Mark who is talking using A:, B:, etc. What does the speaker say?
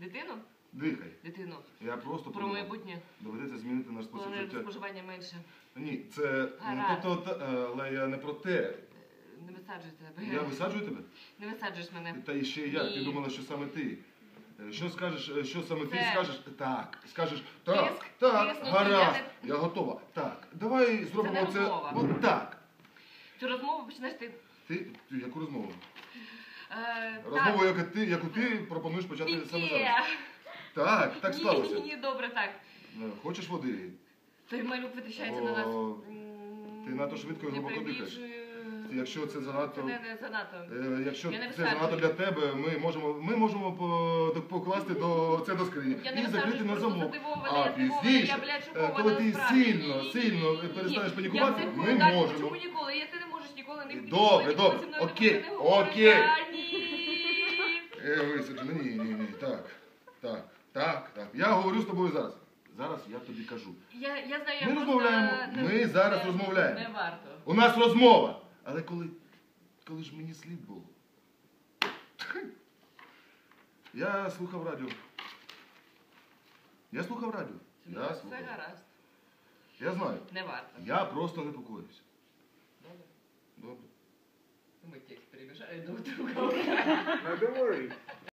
A: Дитину?
B: Дихай.
A: Дитину.
B: Я просто
A: Про
B: подумав.
A: майбутнє.
B: Доведеться змінити наш спосіб життя.
A: споживання менше.
B: Ні, це ну,
A: Гаразд.
B: тобто, та- е, але я не про те.
A: Е, Не висаджуй тебе.
B: Я висаджую тебе?
A: Не висаджуєш мене.
B: Та і ще як? Ти
A: Ні.
B: думала, що саме ти? Е, Що скажеш, е, що саме ти
A: Це-
B: скажеш? Так. Скажеш, так,
A: Тиск,
B: так,
A: тиснути,
B: гаразд,
A: я
B: я готова. Так, давай зробимо це.
A: розмова.
B: От так.
A: Цю розмову почнеш. Ти,
B: ти яку розмову?
A: Е,
B: Розмову, яку ти, яку ти пропонуєш почати саме зараз. Так, так
A: Ні,
B: сталося.
A: ні, ні, добре, так.
B: Е, Хочеш води?
A: Той малюк витрачається на нас.
B: О,
A: М,
B: ти надто швидко і
A: не
B: глибоко дихаєш.
A: перебільшую.
B: Якщо це занадто-
A: не, не занадто.
B: Е, Якщо
A: Я не
B: це
A: висаджую.
B: занадто для тебе, ми можемо, ми можемо по- покласти до, це до скрині і закрити на замок. А пізніше, е, коли ти сильно, сильно перестанеш панікувати, ми можемо.
A: Чому ніколи? Я ти не можеш ніколи не
B: Добре, добре, окей, окей. Е, висаджено, ні, ні, ні, так, так, так, так. Я говорю з тобою зараз. Зараз я тобі кажу.
A: Я, я знаю, я
B: Ми
A: просто
B: розмовляємо,
A: не-
B: ми зараз розмовляємо.
A: Не варто.
B: У нас розмова. Але коли, коли ж мені слід було? Я слухав радіо. Я слухав радіо. Я
A: Все
B: слухав.
A: гаразд.
B: Я знаю.
A: Не варто.
B: Я просто непокоюся.
A: Добре.
B: Добре.
A: Ми текст перебіжали до другого.
C: No, don't worry.